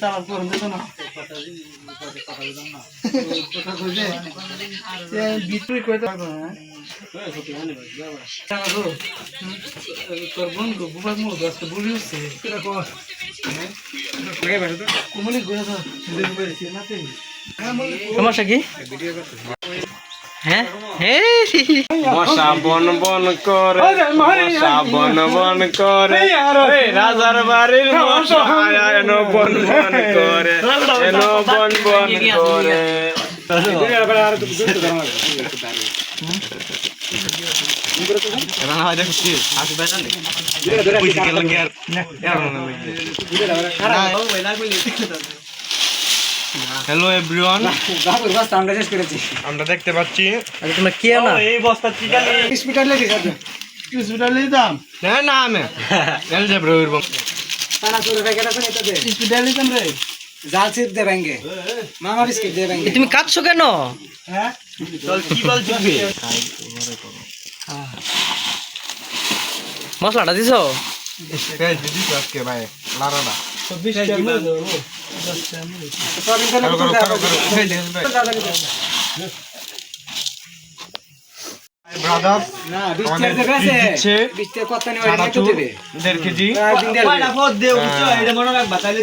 চালাক করে দিত না? বিক্রি করে গো তোর বন্ধু বুবা মু দশটা বুড়ি হচ্ছে। কুমলি না তে। সমস্যা কি? হ্যাঁ মশা বন বন করে মশা বন বন করে। রাজার বাড়ির মশা এন বন বন করে এন বন বন করে। হ্যালো এভরিওয়ান আমরা দেখতে পাচ্ছি। তোমরা কে না? এই বস্তা চিকালি। হসপিটালে গেছে হসপিটালে দাম। না না আমি এলজে ব্রো এরকম হসপিটালে দাম রে? জাল চিপ দে ব্যাঙ্গে। মামা বিস্কিট দে ব্যাঙ্গে। তুমি কাঁদছো কেন? হ্যাঁ? চল কি বল চুপি মশলাটা দিছো? এই দিদি আজকে ভাই লারা না টাকা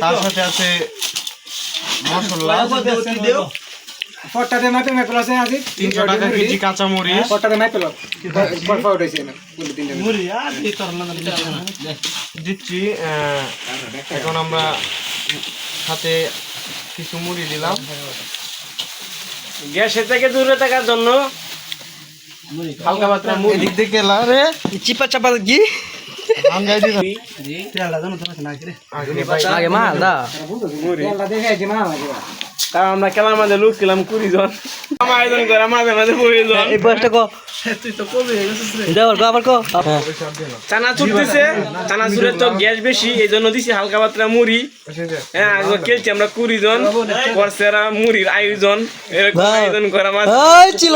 তার সাথে আছে মশলা। মাপে আছে আজি? টাকা কেজি কাঁচা মরিচ ফটটা দে মাপে উঠেছে না বলে তিনটা মুড়ি আর এই তোর দিচ্ছি এখন আমরা হাতে কিছু মুড়ি দিলাম। গ্যাসের থেকে দূরে থাকার জন্য হালকা পাতলা মুড়ি। এদিক থেকে রে। চিপা চাপা আগে মাল দা কারণ আমরা খেলার মাঝে লুক ছিলাম কুড়ি জন আয়োজন করা মাঝে মাঝে কুড়ি জন হ্যাঁ, এই বয়সটা কো। তুই তো কবি চানা ছুটতেছে তো গ্যাস বেশি এই জন্য দিছি হালকা পাতলা মুড়ি। হ্যাঁ আগে আমরা কুড়ি জন করছে মুড়ির আয়োজন এরকম আয়োজন করা মাঝে। ছিল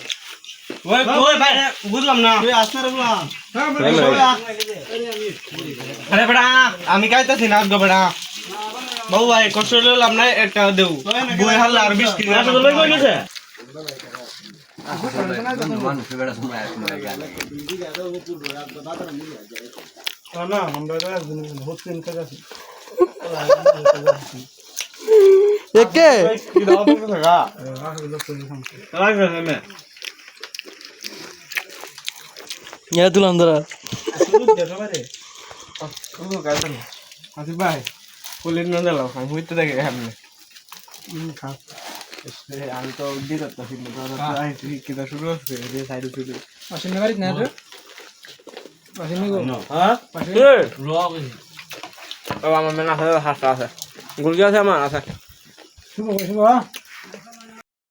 বুঝলাম না তুই আসনা রে বললাম আরে বেড়া আমি খাইতেছি না গো বেড়া বাবু ভাই কষ্ট লইলাম না একটা দেউ বই হাল্লা আর বিশ কিলো আসলে লই কই গেছে না আমরা হচ্ছে কাজ Ya tulang dara. Asih bay. Kulit nanda lah, kamu itu tak kayak hamil. Hmm, kah. Istri anto di atas sini, kalau ada itu kita suruh dia side dulu. Masih negara itu nanda? Masih nego. Hah? Masih. Ruang ini. Oh, mama mana saya hasrat saya. Gulgi saya mana saya. Siapa? Siapa?